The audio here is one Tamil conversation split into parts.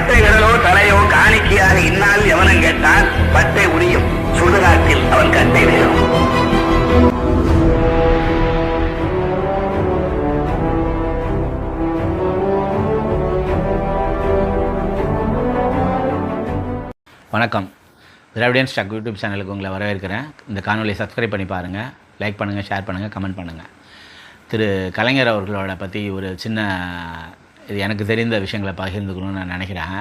பட்டை விரலோ தலையோ காணிக்கையாக இந்நாள் எவனும் கேட்டால் பட்டை உரியும். சுடுகாட்டில் அவன் கட்டை விழும் வணக்கம். திராவிடியன் ஸ்டாக் யூடியூப் சேனலுக்கு உங்களை வரவேற்கிறேன். இந்த காணொலியை சப்ஸ்கிரைப் பண்ணி பாருங்கள் லைக் பண்ணுங்கள் ஷேர் பண்ணுங்கள் கமெண்ட் பண்ணுங்கள் திரு கலைஞர் அவர்களோட பற்றி ஒரு சின்ன இது எனக்கு தெரிந்த விஷயங்களை பகிர்ந்துக்கணும்னு நான் நினைக்கிறேன்.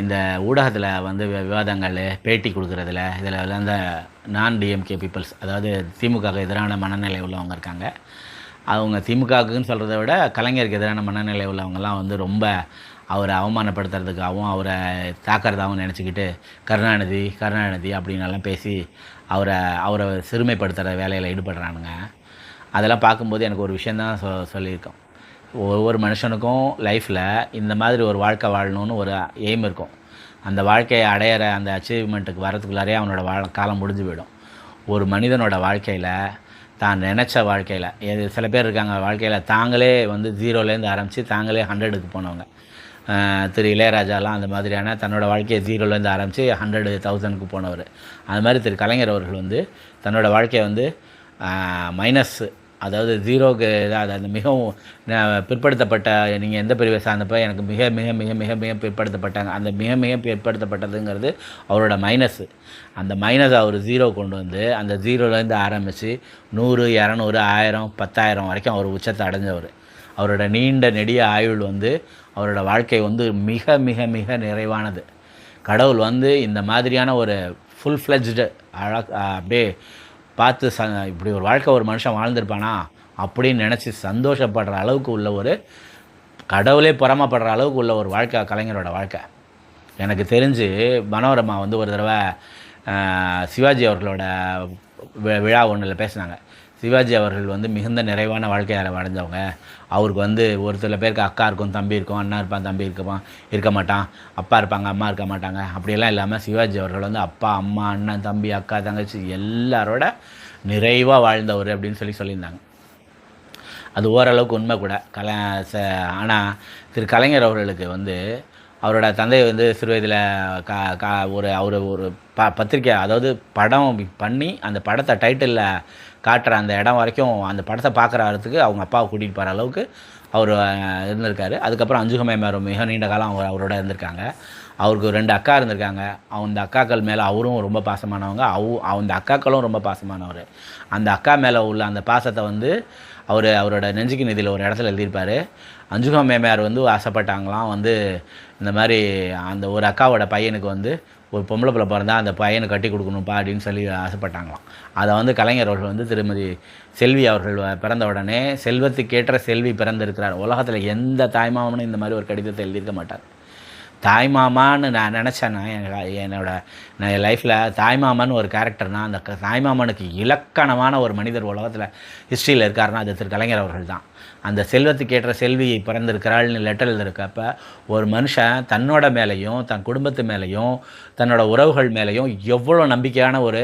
இந்த ஊடகத்தில் வந்து விவாதங்கள் பேட்டி கொடுக்குறதுல இதில் வந்து அந்த நான் டிஎம்கே பீப்புள்ஸ் அதாவது திமுகவுக்கு எதிரான மனநிலை உள்ளவங்க இருக்காங்க. அவங்க திமுகவுக்குன்னு சொல்கிறத விட கலைஞருக்கு எதிரான மனநிலை உள்ளவங்கலாம் வந்து ரொம்ப அவரை அவமானப்படுத்துறதுக்காகவும் அவரை தாக்கிறதாகவும் நினச்சிக்கிட்டு கருணாநிதி கருணாநிதி அப்படின்னு எல்லாம் பேசி அவரை அவரை சிறுமைப்படுத்துகிற வேலையில் ஈடுபடுறானுங்க. அதெல்லாம் பார்க்கும்போது எனக்கு ஒரு விஷயந்தான் சொ சொல்லியிருக்கோம். ஒவ்வொரு மனுஷனுக்கும் லைஃப்பில் இந்த மாதிரி ஒரு வாழ்க்கை வாழணும்னு ஒரு எய்ம் இருக்கும். அந்த வாழ்க்கையை அடையிற அந்த அச்சீவ்மெண்ட்டுக்கு வரதுக்குள்ளாரே அவனோட வாழ காலம் முடிஞ்சு போயிடும். ஒரு மனிதனோட வாழ்க்கையில் தான் நினச்ச வாழ்க்கையில் எது சில பேர் இருக்காங்க வாழ்க்கையில் தாங்களே வந்து ஜீரோலேருந்து ஆரம்பித்து தாங்களே ஹண்ட்ரடுக்கு போனவங்க. திரு இளையராஜாலாம் அந்த மாதிரியான தன்னோட வாழ்க்கையை ஜீரோலேருந்து ஆரம்பித்து ஹண்ட்ரடு தௌசண்ட்க்கு போனவர். அது மாதிரி திரு கலைஞர் அவர்கள் வந்து தன்னோட வாழ்க்கையை வந்து மைனஸ் அதாவது ஜீரோக்கு அதாவது அந்த மிகவும் பிற்படுத்தப்பட்ட நீங்கள் எந்த பிரிவை சார்ந்தப்போ எனக்கு மிக மிக மிக மிக மிக பிற்படுத்தப்பட்டாங்க. அந்த மிக மிக பிற்படுத்தப்பட்டதுங்கிறது அவரோட மைனஸு அந்த மைனஸ் அவர் ஜீரோ கொண்டு வந்து அந்த ஜீரோலேருந்து ஆரம்பித்து நூறு இரநூறு ஆயிரம் பத்தாயிரம் வரைக்கும் அவர் உச்சத்தை அடைஞ்சவர். அவரோட நீண்ட நெடிய ஆயுள் வந்து அவரோட வாழ்க்கை வந்து மிக மிக மிக நிறைவானது. கடவுள் வந்து இந்த மாதிரியான ஒரு ஃபுல் ஃப்ளெஜ்டு அழ அப்படியே பார்த்து ச இப்படி ஒரு வாழ்க்கை ஒரு மனுஷன் வாழ்ந்திருப்பானா அப்படின்னு நினச்சி சந்தோஷப்படுற அளவுக்கு உள்ள ஒரு கடவுளே புறமப்படுற அளவுக்கு உள்ள ஒரு வாழ்க்கை கலைஞரோட வாழ்க்கை. எனக்கு தெரிஞ்சு மனோரமா வந்து ஒரு தடவை சிவாஜி அவர்களோட விழா ஒன்றில் பேசினாங்க. சிவாஜி அவர்கள் வந்து மிகுந்த நிறைவான வாழ்க்கையால் வாழ்ந்தவங்க. அவருக்கு வந்து ஒரு சில பேருக்கு அக்கா இருக்கும் தம்பி இருக்கும் அண்ணா இருப்பான் தம்பி இருப்பான் இருக்க மாட்டான் அப்பா இருப்பாங்க அம்மா இருக்க மாட்டாங்க. அப்படியெல்லாம் இல்லாமல் சிவாஜி அவர்கள் வந்து அப்பா அம்மா அண்ணன் தம்பி அக்கா தங்கச்சி எல்லாரோட நிறைவாக வாழ்ந்தவர் அப்படின்னு சொல்லி சொல்லியிருந்தாங்க. அது ஓரளவுக்கு உண்மை கூட. கல ச ஆனால் திரு கலைஞர் அவர்களுக்கு வந்து அவரோட தந்தை வந்து சிறு வயதில் கா கா ஒரு அவர் ஒரு ப பத்திரிக்கை அதாவது படம் பண்ணி அந்த படத்தை டைட்டிலில் காட்டுற அந்த இடம் வரைக்கும் அந்த படத்தை பார்க்குறதுக்கு அவங்க அப்பாவை கூட்டிகிட்டு போகிற அளவுக்கு அவர் இருந்திருக்காரு. அதுக்கப்புறம் அஞ்சுகமே மிக நீண்ட காலம் அவர் அவரோட இருந்திருக்காங்க. அவருக்கு ரெண்டு அக்கா இருந்திருக்காங்க. அந்த அக்காக்கள் மேலே அவரும் ரொம்ப பாசமானவங்க. அவ அந்த அக்காக்களும் ரொம்ப பாசமானவர். அந்த அக்கா மேலே உள்ள அந்த பாசத்தை வந்து அவர் அவரோட நெஞ்சுக்கு நிதியில் ஒரு இடத்துல எழுதியிருப்பார். அஞ்சுகம் மேமையார் வந்து ஆசைப்பட்டாங்களாம். வந்து இந்த மாதிரி அந்த ஒரு அக்காவோட பையனுக்கு வந்து ஒரு பொம்பளை பிள்ளை பிறந்தா அந்த பையனை கட்டி கொடுக்கணும்ப்பா அப்படின்னு சொல்லி ஆசைப்பட்டாங்களாம். அதை வந்து கலைஞர் அவர்கள் வந்து திருமதி செல்வி அவர்கள் பிறந்த உடனே செல்வத்துக்கேற்ற செல்வி பிறந்திருக்கிறார். உலகத்தில் எந்த தாய்மாமனும் இந்த மாதிரி ஒரு கடிதத்தை எழுதியிருக்க மாட்டார். தாய்மாமான்னு நான் நினச்சேன்னா எனக்கு என்னோட நான் என் லைஃப்பில் தாய்மாமன் ஒரு கேரக்டர்னா அந்த க- தாய்மாமனுக்கு இலக்கணமான ஒரு மனிதர் உலகத்தில் ஹிஸ்ட்ரியில் இருக்காருன்னா அது திரு கலைஞர் அவர்கள் தான். அந்த செல்வத்துக்கேற்ற செல்வியை பிறந்திருக்கிறாள்னு லெட்டர் எழுதிருக்கப்ப ஒரு மனுஷன் தன்னோட மேலேயும் தன் குடும்பத்து மேலேயும் தன்னோட உறவுகள் மேலேயும் எவ்வளோ நம்பிக்கையான ஒரு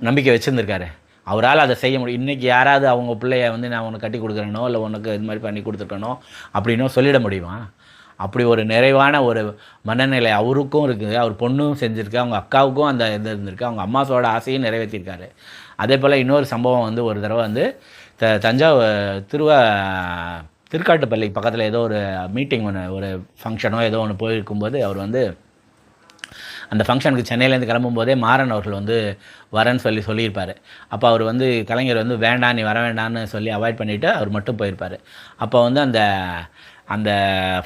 நம்பிக்கை வச்சுருந்துருக்காரு. அவரால் அதை செய்ய முடியும். இன்றைக்கி யாராவது அவங்க பிள்ளைய வந்து நான் உனக்கு கட்டி கொடுக்குறேனோ இல்லை உனக்கு இது மாதிரி பண்ணி கொடுத்துருக்கனோ அப்படின்னோ சொல்லிட முடியுமா? அப்படி ஒரு நிறைவான ஒரு மனநிலை அவருக்கும் இருக்குது. அவர் பொண்ணும் செஞ்சுருக்கு. அவங்க அக்காவுக்கும் அந்த இது இருந்திருக்கு. அவங்க அம்மாசோட ஆசையும் நிறைவேற்றிருக்காரு. அதே போல் இன்னொரு சம்பவம் வந்து ஒரு தடவை வந்து த தஞ்சாவூர் திருவா திருக்காட்டுப்பள்ளி பக்கத்தில் ஏதோ ஒரு மீட்டிங் ஒன்று ஒரு ஃபங்க்ஷனோ ஏதோ ஒன்று போயிருக்கும்போது அவர் வந்து அந்த ஃபங்க்ஷனுக்கு சென்னையிலேருந்து கிளம்பும்போதே மாறன் அவர்கள் வந்து வரேன்னு சொல்லி சொல்லியிருப்பார். அப்போ அவர் வந்து கலைஞர் வந்து வேண்டாம் நீ வர வேண்டான்னு சொல்லி அவாய்ட் பண்ணிவிட்டு அவர் மட்டும் போயிருப்பார். அப்போ வந்து அந்த அந்த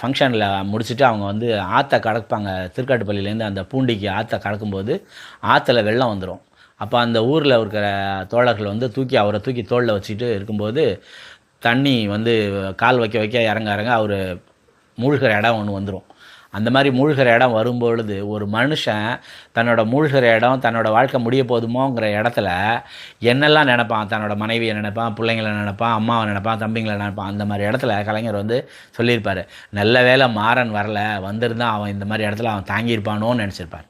ஃபங்க்ஷனில் முடிச்சுட்டு அவங்க வந்து ஆற்றை கடப்பாங்க. திருக்காட்டுப்பள்ளியிலேருந்து அந்த பூண்டிக்கு ஆற்றை கடக்கும்போது ஆற்றுல வெள்ளம் வந்துடும் அப்போ அந்த ஊரில் இருக்கிற தோழர்கள் வந்து தூக்கி அவரை தூக்கி தோளில் வச்சுட்டு இருக்கும்போது தண்ணி வந்து கால் வைக்க வைக்க இறங்க இறங்க அவர் மூழ்கிற இடம் ஒன்று வந்துடும் அந்த மாதிரி மூழ்கிற இடம் வரும்பொழுது ஒரு மனுஷன் தன்னோட மூழ்கிற இடம் தன்னோட வாழ்க்கை முடிய போதுமோங்கிற இடத்துல என்னெல்லாம் நினைப்பான்? தன்னோட மனைவியை நினைப்பான் பிள்ளைங்களை நினைப்பான் அம்மாவை நினைப்பான் தம்பிங்களை நினைப்பான். அந்த மாதிரி இடத்துல கலைஞர் வந்து சொல்லியிருப்பார். நல்ல வேளை மாறன் வரல வந்திருந்தால் அவன் இந்த மாதிரி இடத்துல அவன் தாங்கியிருப்பானோன்னு நினச்சிருப்பார்.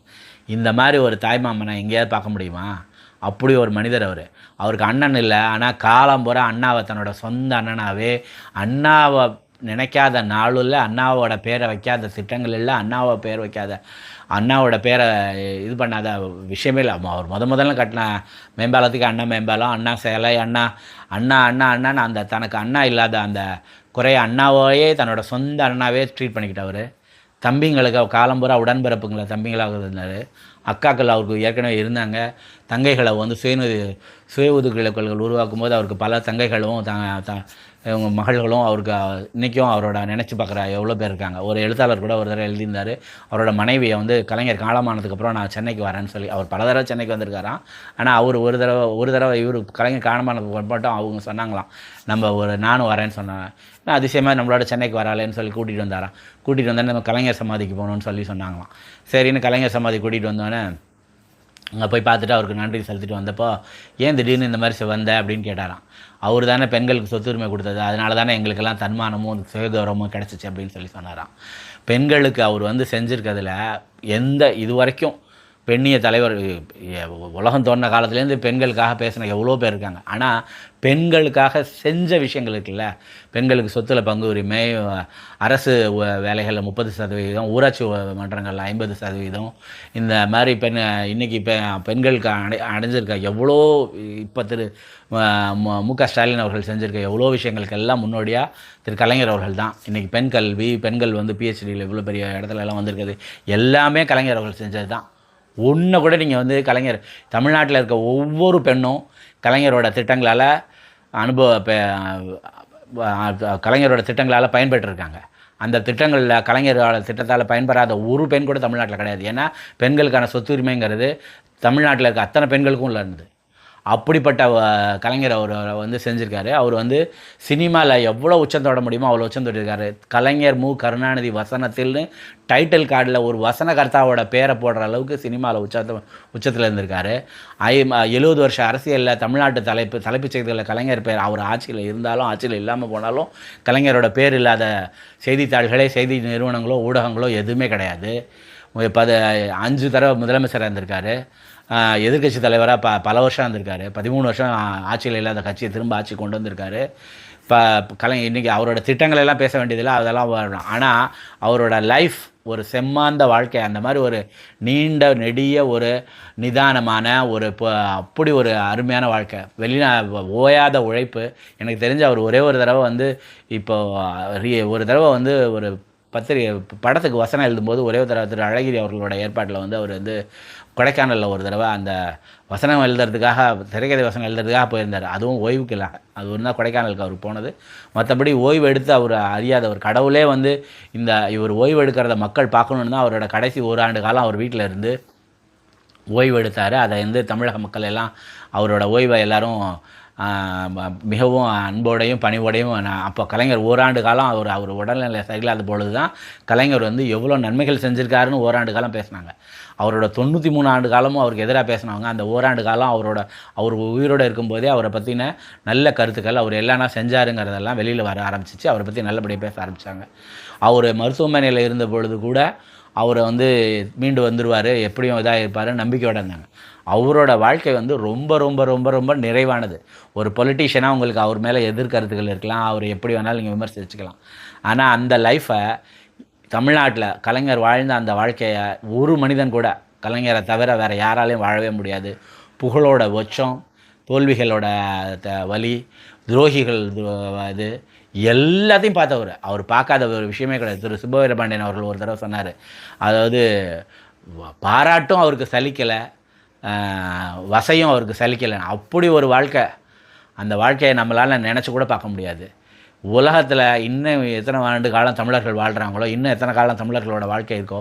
இந்த மாதிரி ஒரு தாய்மாமனை எங்கேயாவது பார்க்க முடியுமா? அப்படி ஒரு மனிதர் அவர். அவருக்கு அண்ணன் இல்லை ஆனால் காலம் பூரா அண்ணாவை தன்னோட சொந்த அண்ணனாகவே அண்ணாவை நினைக்காத நாளில் அண்ணாவோட பேரை வைக்காத திட்டங்கள் இல்லை அண்ணாவை பேர் வைக்காத அண்ணாவோட பேரை இது பண்ணாத விஷயமே இல்லை. அவர் முத முதல்ல கட்டின மேம்பாலத்துக்கு அண்ணா மேம்பாலம் அண்ணா சேலை அண்ணா அண்ணா அண்ணா அண்ணான்னு அந்த தனக்கு அண்ணா இல்லாத அந்த குறைய அண்ணாவையே தன்னோட சொந்த அண்ணாவே ட்ரீட் பண்ணிக்கிட்டவர் தம்பிங்களுக்கு அவர் உடன்பிறப்புங்களை தம்பிங்களாக இருந்தார். அக்காக்கள் அவருக்கு ஏற்கனவே இருந்தாங்க. தங்கைகளை வந்து சுய சுய ஒதுக்கீடுகள் உருவாக்கும் போது அவருக்கு பல தங்கைகளும் த இவங்க மகள்களும் அவருக்கு இன்றைக்கும் அவரோட நினச்சி பார்க்குற எவ்வளோ பேர் இருக்காங்க. ஒரு எழுத்தாளர் கூட ஒரு தடவை எழுதியிருந்தார். அவரோட மனைவியை வந்து கலைஞர் காலமானதுக்கப்புறம் நான் சென்னைக்கு வரேன்னு சொல்லி அவர் பல தடவை சென்னைக்கு வந்திருக்காராம். ஆனால் அவர் ஒரு தடவை ஒரு தடவை இவர் கலைஞர் காலமானதுக்கு மட்டும் அவங்க சொன்னாங்களாம். நம்ம ஒரு நானும் வரேன்னு சொன்னாங்க. நான் அதிசயமாக நம்மளோட சென்னைக்கு வராளேன்னு சொல்லி கூட்டிகிட்டு வந்தாராம். கூட்டிகிட்டு வந்தோன்னே நம்ம கலைஞர் சமாதிக்கு போகணுன்னு சொல்லி சொன்னாங்களாம். சரின்னு கலைஞர் சமாதி கூட்டிகிட்டு வந்தோடனே அங்கே போய் பார்த்துட்டு அவருக்கு நன்றி செலுத்திட்டு வந்தப்போ ஏன் திடீர்னு இந்த மாதிரி செ- வந்த? அப்படின்னு கேட்டாராம். அவர் தானே பெண்களுக்கு சொத்துரிமை கொடுத்தது. அதனால தானே எங்களுக்கெல்லாம் தன்மானமும் சுயகௌரவமும் கிடச்சிச்சு அப்படின்னு சொல்லி சொன்னாராம். பெண்களுக்கு அவர் வந்து செஞ்சுருக்கிறதுல எந்த இது வரைக்கும் பெண்ணிய தலைவர் உலகம் தோன்ற காலத்துலேருந்து பெண்களுக்காக பேசின எவ்வளோ பேர் இருக்காங்க. ஆனால் பெண்களுக்காக செஞ்ச விஷயங்கள் இருக்குல்ல? பெண்களுக்கு சொத்துல பங்கு உரிமை அரசு வேலைகளில் முப்பது சதவீதம் ஊராட்சி மன்றங்களில் ஐம்பது சதவீதம். இந்த மாதிரி பெண் இன்றைக்கி பெ பெண்களுக்கு அடை அடைஞ்சிருக்க எவ்வளோ இப்போ திரு மு- மு க ஸ்டாலின் அவர்கள் செஞ்சுருக்க எவ்வளோ விஷயங்களுக்கு எல்லாம் முன்னோடியாக திரு கலைஞர் அவர்கள் தான். இன்றைக்கி பெண் கல்வி பெண்கள் வந்து பிஹெச்டியில் இவ்வளோ பெரிய இடத்துல எல்லாம் வந்திருக்குது. எல்லாமே கலைஞர் அவர்கள் செஞ்சது தான். ஒன்று கூட நீங்கள் வந்து கலைஞர் தமிழ்நாட்டில் இருக்க ஒவ்வொரு பெண்ணும் கலைஞரோட திட்டங்களால் அனுபவ பெ- கலைஞரோட திட்டங்களால் பயன்பெற்றிருக்காங்க. அந்த திட்டங்களில் கலைஞரோட திட்டத்தால் பயன்பெறாத ஒரு பெண் கூட தமிழ்நாட்டில் கிடையாது. ஏன்னா பெண்களுக்கான சொத்துரிமைங்கிறது தமிழ்நாட்டில் இருக்க அத்தனை பெண்களுக்கும் உள்ள இருந்தது அப்படிப்பட்ட கலைஞர் அவர் வந்து செஞ்சுருக்காரு. அவர் வந்து சினிமாவில் எவ்வளோ உச்சம் தொட முடியுமோ அவ்வளோ உச்சம் தொட்டிருக்காரு. கலைஞர் மு. கருணாநிதி வசனத்தில்னு டைட்டில் கார்டில் ஒரு வசனகர்த்தாவோட பேரை போடுற அளவுக்கு சினிமாவில் உச்சத்தை உச்சத்தில் இருந்திருக்காரு. ஐ எழுபது வருஷம் அரசியலில் தமிழ்நாட்டு தலைப்பு தலைப்புச் செய்திகளில் கலைஞர் பேர் அவர் ஆட்சியில் இருந்தாலும் ஆட்சியில் இல்லாமல் போனாலும் கலைஞரோட பேர் இல்லாத செய்தித்தாள்களே செய்தி நிறுவனங்களோ ஊடகங்களோ எதுவுமே கிடையாது. பத அஞ்சு தடவை முதலமைச்சராக இருந்திருக்காரு. எதிர்க்கட்சி தலைவராக ப பல வருஷம் இருந்திருக்காரு. பதிமூணு வருஷம் ஆட்சியில் இல்லாத கட்சியை திரும்ப ஆட்சி கொண்டு வந்திருக்காரு. இப்போ கலை இன்றைக்கி அவரோட திட்டங்கள் எல்லாம் பேச வேண்டியதில்லை அதெல்லாம் வரணும். ஆனால் அவரோட லைஃப் ஒரு செம்மாந்த வாழ்க்கை. அந்த மாதிரி ஒரு நீண்ட நெடிய ஒரு நிதானமான ஒரு இப்போ அப்படி ஒரு அருமையான வாழ்க்கை. வெளிநா ஓயாத உழைப்பு. எனக்கு தெரிஞ்ச அவர் ஒரே ஒரு தடவை வந்து இப்போ ஒரு தடவை வந்து ஒரு பத்திரிகை படத்துக்கு வசனம் எழுதும்போது ஒரே ஒரு தடவை திரு. அழகிரி அவர்களோட ஏற்பாட்டில் வந்து அவர் வந்து கொடைக்கானலில் ஒரு தடவை அந்த வசனம் எழுதுறதுக்காக திரைக்கதை வசனம் எழுதுறதுக்காக போயிருந்தார். அதுவும் ஓய்வுக்கு இல்லை அது ஒன்று தான் கொடைக்கானலுக்கு அவர் போனது. மற்றபடி ஓய்வு எடுத்து அவர் அறியாதவர் கடவுளே வந்து இந்த இவர் ஓய்வு எடுக்கிறத மக்கள் பார்க்கணுன்னு தான் அவரோட கடைசி ஒரு ஆண்டு காலம் அவர் வீட்டில் இருந்து ஓய்வு எடுத்தார். அதை வந்து தமிழக மக்கள் எல்லாம் அவரோட ஓய்வை எல்லோரும் மிகவும் அன்போடையும் பணிவோடையும் அப்போ கலைஞர் ஓராண்டு காலம் அவர் அவர் உடல்நிலை சரியில்லாத பொழுது தான் கலைஞர் வந்து எவ்வளோ நன்மைகள் செஞ்சுருக்காருன்னு ஓராண்டு காலம் பேசினாங்க. அவரோட தொண்ணூற்றி மூணு ஆண்டு காலமும் அவருக்கு எதிராக பேசினவங்க. அந்த ஓராண்டு காலம் அவரோட அவர் உயிரோடு இருக்கும்போதே அவரை பற்றின நல்ல கருத்துக்கள் அவர் எல்லாம் செஞ்சாருங்கிறதெல்லாம் வெளியில் வர ஆரம்பிச்சிச்சு. அவரை பற்றி நல்லபடியாக பேச ஆரம்பித்தாங்க அவர் மருத்துவமனையில் இருந்த பொழுது கூட அவரை வந்து மீண்டு வந்துடுவார் எப்படியும் இதாக இருப்பார் நம்பிக்கையோடு இருந்தாங்க. அவரோட வாழ்க்கை வந்து ரொம்ப ரொம்ப ரொம்ப ரொம்ப நிறைவானது. ஒரு பொலிட்டீஷியனாக உங்களுக்கு அவர் மேலே எதிர்கருத்துகள் இருக்கலாம் அவர் எப்படி வேணாலும் நீங்கள் விமர்சிச்சுக்கலாம். ஆனால் அந்த லைஃப்பை தமிழ்நாட்டில் கலைஞர் வாழ்ந்த அந்த வாழ்க்கையை ஒரு மனிதன் கூட கலைஞரை தவிர வேறு யாராலையும் வாழவே முடியாது. புகழோட உச்சம் தோல்விகளோட த வலி துரோகிகள் துரோ- இது எல்லாத்தையும் பார்த்தவர். அவர் பார்க்காத ஒரு விஷயமே கிடையாது. திரு. சுப்பவீரபாண்டியன் அவர்கள் ஒரு தடவை சொன்னார். அதாவது பாராட்டும் அவருக்கு சலிக்கலை. வசையும் அவருக்கு சலிக்கலை. அப்படி ஒரு வாழ்க்கை. அந்த வாழ்க்கையை நம்மளால் நினச்சி கூட பார்க்க முடியாது. உலகத்தில் இன்னும் எத்தனை ஆண்டு காலம் தமிழர்கள் வாழ்கிறாங்களோ இன்னும் எத்தனை காலம் தமிழர்களோட வாழ்க்கை இருக்கோ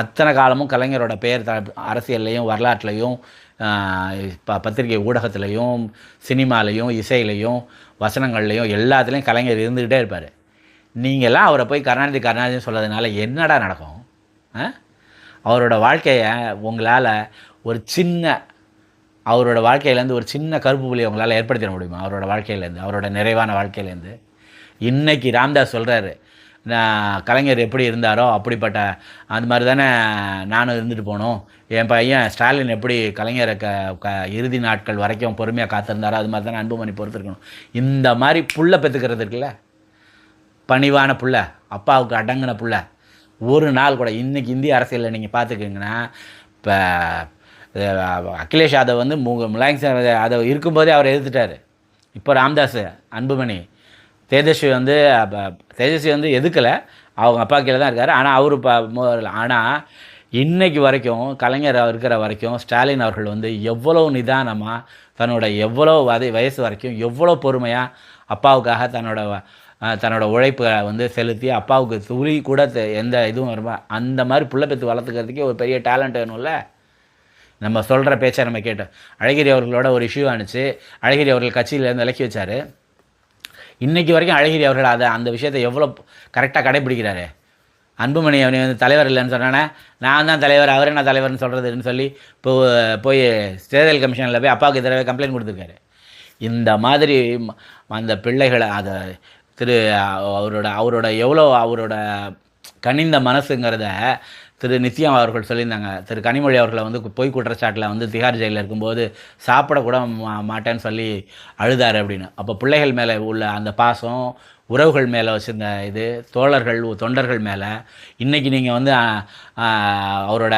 அத்தனை காலமும் கலைஞரோட பெயர் த அரசியல்லையும் வரலாற்றுலையும் ப பத்திரிகை ஊடகத்துலேயும் சினிமாலையும் இசையிலையும் வசனங்கள்லையும் எல்லாத்துலேயும் கலைஞர் இருந்துக்கிட்டே இருப்பார். நீங்களாம் அவரை போய் கருணாநிதி கருணாநிதினு சொல்கிறதுனால என்னடா நடக்கும்? அவரோட வாழ்க்கையை உங்களால் ஒரு சின்ன அவரோட வாழ்க்கையிலேருந்து ஒரு சின்ன கருப்பு புள்ளியை உங்களால் ஏற்படுத்திட முடியுமா? அவரோட வாழ்க்கையிலேருந்து அவரோட நிறைவான வாழ்க்கையிலேருந்து. இன்றைக்கி ராம்தாஸ் சொல்கிறாரு நான் கலைஞர் எப்படி இருந்தாரோ அப்படிப்பட்ட அந்த மாதிரி தானே நானும் இருந்துட்டு போனோம். என் பையன் ஸ்டாலின் எப்படி கலைஞரை க க இறுதி நாட்கள் வரைக்கும் பொறுமையாக காத்திருந்தாரோ அது மாதிரி தானே அன்புமணி பொறுத்திருக்கணும். இந்த மாதிரி புள்ள பெற்றுக்கிறது இருக்குல்ல? பணிவான புள்ள அப்பாவுக்கு அடங்கின புள்ள. ஒரு நாள் கூட இன்றைக்கி இந்திய அரசியலில் நீங்கள் பார்த்துக்கிங்கன்னா இப்போ அகிலேஷ் யாதவ் வந்து மு முலாயம் சிங் யாதவ் இருக்கும்போதே அவர் எதிர்த்துட்டார். இப்போ ராம்தாஸ் அன்புமணி தேஜஸ்வி வந்து தேஜஸ்வி வந்து எதுக்கலை அவங்க அப்பா கீழே தான் இருக்கார். ஆனால் அவர் இப்போ ஆனால் இன்றைக்கு வரைக்கும் கலைஞர் இருக்கிற வரைக்கும் ஸ்டாலின் அவர்கள் வந்து எவ்வளோ நிதானமாக தன்னோட எவ்வளோ வதை வயசு வரைக்கும் எவ்வளோ பொறுமையாக அப்பாவுக்காக தன்னோட தன்னோட உழைப்பை வந்து செலுத்தி அப்பாவுக்கு துளி கூட எந்த இதுவும் வருமா? அந்த மாதிரி பிள்ளை பெற்று வளர்த்துக்கிறதுக்கே ஒரு பெரிய டேலண்ட் வேணும்ல? நம்ம சொல்கிற பேச்சை நம்ம கேட்டோம். அழகிரி அவர்களோட ஒரு இஷ்யூ ஆணுச்சு அழகிரி அவர்கள் கட்சியிலேருந்து விலக்கி வச்சார். இன்றைக்கி வரைக்கும் அழகிரி அவர்கள் அதை அந்த விஷயத்தை எவ்வளோ கரெக்டாக கடைப்பிடிக்கிறாரு அன்புமணி அவனை வந்து தலைவர் இல்லைன்னு சொன்னானே நான் தான் தலைவர் அவரே நான் தலைவர்னு சொல்கிறதுன்னு சொல்லி இப்போ போய் தேர்தல் கமிஷனில் போய் அப்பாவுக்கு எதிராக கம்ப்ளைண்ட் கொடுத்துருக்காரு. இந்த மாதிரி அந்த பிள்ளைகளை அதை திரு அவரோட அவரோட எவ்வளோ அவரோட கனிந்த மனசுங்கிறத திரு நித்யம் அவர்கள் சொல்லியிருந்தாங்க. திரு கனிமொழி அவர்களை வந்து பொய் குற்றச்சாட்டில் வந்து திகார் ஜெயிலில் இருக்கும்போது சாப்பிடக்கூட மா- மாட்டேன்னு சொல்லி அழுதார் அப்படின்னு. அப்போ பிள்ளைகள் மேலே உள்ள அந்த பாசம் உறவுகள் மேலே வச்சுருந்த இது தோழர்கள் தொண்டர்கள் மேலே. இன்றைக்கி நீங்கள் வந்து அவரோட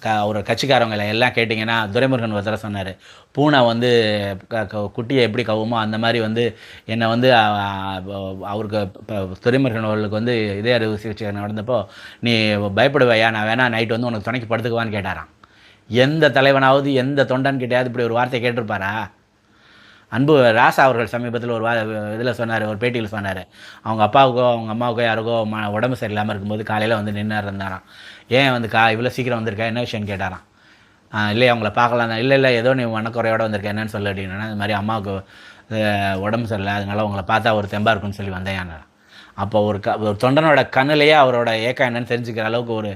க அவரோட கட்சிக்காரங்களை எல்லாம் கேட்டிங்கன்னா துரைமுருகன் ஒருத்தர சொன்னார் பூனை வந்து க- க- குட்டியை எப்படி கவுமோ அந்த மாதிரி வந்து என்னை வந்து அவருக்கு இப்போ துரைமுருகன் அவர்களுக்கு வந்து இதே அறுவை சிகிச்சை நடந்தப்போ நீ பயப்படுவையா? நான் வேணா நைட் வந்து உனக்கு துணைக்கு படுத்துக்குவான்னு கேட்டாராம். எந்த தலைவனாவது எந்த தொண்டன் கிட்டையாவது இப்படி ஒரு வார்த்தை கேட்டிருப்பாரா? அன்பு ராசா அவர்கள் சமீபத்தில் ஒரு வா இதில் சொன்னார் ஒரு பேட்டியில் சொன்னார். அவங்க அப்பாவுக்கோ அவங்க அம்மாவுக்கோ யாருக்கோ ம உடம்பு சரியில்லாமல் இருக்கும்போது காலையில் வந்து நின்று இருந்தாராம். ஏன் வந்து கா இவ்வளோ சீக்கிரம் வந்திருக்கா? என்ன விஷயம்னு கேட்டாராம். இல்லை அவங்கள பார்க்கலாம் இல்லை இல்லை ஏதோ நீ மனக்குறையோடு வந்திருக்க. என்னன்னு சொல்லு அப்படின்னா இந்த மாதிரி அம்மாவுக்கு உடம்பு சரியில்லை. அதனால உங்களை பார்த்தா ஒரு தெம்பாக இருக்குன்னு சொல்லி வந்தேன் அப்போ ஒரு க ஒரு தொண்டனோட கண்ணிலேயே அவரோட ஏக்கம் என்னன்னு தெரிஞ்சுக்கிற அளவுக்கு ஒரு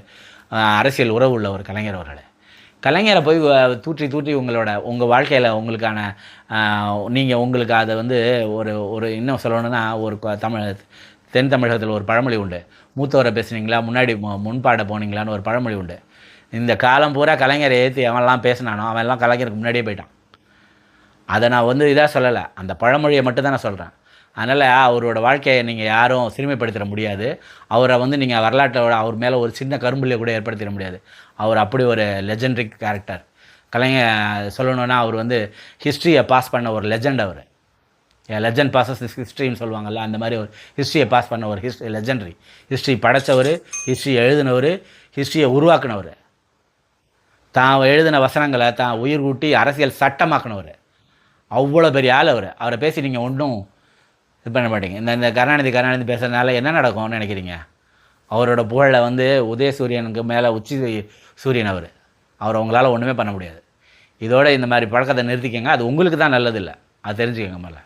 அரசியல் உறவு உள்ள ஒரு கலைஞர் அவர்கள். கலைஞரை போய் தூற்றி தூற்றி உங்களோட உங்கள் வாழ்க்கையில் உங்களுக்கான நீங்கள் உங்களுக்கு அதை வந்து ஒரு ஒரு இன்னும் சொல்லணும்னா ஒரு தமிழ் தென் தமிழகத்தில் ஒரு பழமொழி உண்டு. மூத்தவரை பேசுனீங்களா முன்னாடி மு- முன்பாட போனீங்களான்னு ஒரு பழமொழி உண்டு. இந்த காலம் பூரா கலைஞரை ஏற்றி அவன்லாம் பேசினானோ அவன்லாம் கலைஞருக்கு முன்னாடியே போயிட்டான். அதை நான் வந்து இதாக சொல்லலை. அந்த பழமொழியை மட்டும் தான் நான் சொல்கிறேன் அதனால் அவரோட வாழ்க்கையை நீங்கள் யாரும் சிறுமைப்படுத்திட முடியாது. அவரை வந்து நீங்கள் வரலாற்றோட அவர் மேலே ஒரு சின்ன கரும்புள்ளியை கூட ஏற்படுத்திட முடியாது. அவர் அப்படி ஒரு லெஜெண்டரிக் கேரக்டர் கலைஞர் சொல்லணுன்னா அவர் வந்து ஹிஸ்ட்ரியை பாஸ் பண்ண ஒரு லெஜெண்ட் அவர். லெஜண்ட் பாசஸ் ஹிஸ்ட்ரின்னு சொல்லுவாங்கள்ல அந்த மாதிரி ஒரு ஹிஸ்ட்ரியை பாஸ் பண்ண ஒரு ஹிஸ்ட்ரி லெஜெண்டரி ஹிஸ்ட்ரி படைச்சவர் ஹிஸ்ட்ரி எழுதினவர் ஹிஸ்ட்ரியை உருவாக்குனவர். தான் எழுதின வசனங்களை தான் உயிர் கூட்டி அரசியல் சட்டமாக்குனவர். அவ்வளோ பெரிய ஆள் அவர். அவரை பேசி நீங்கள் ஒன்றும் இது பண்ண மாட்டீங்க. இந்த இந்த கருணாநிதி கருணாநிதி பேசுறதுனால என்ன நடக்கும்னு நினைக்கிறீங்க? அவரோட புகழில் வந்து உதயசூரியனுக்கு மேலே உச்சி சூரியன் அவர். அவர் உங்களால் ஒன்றுமே பண்ண முடியாது. இதோட இந்த மாதிரி பழக்கத்தை நிறுத்திக்கங்க. அது உங்களுக்கு தான் நல்லதில்லை. அது தெரிஞ்சுக்கங்க மேலே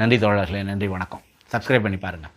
நன்றி தோழர்களே நன்றி வணக்கம். சப்ஸ்கிரைப் பண்ணி பாருங்கள்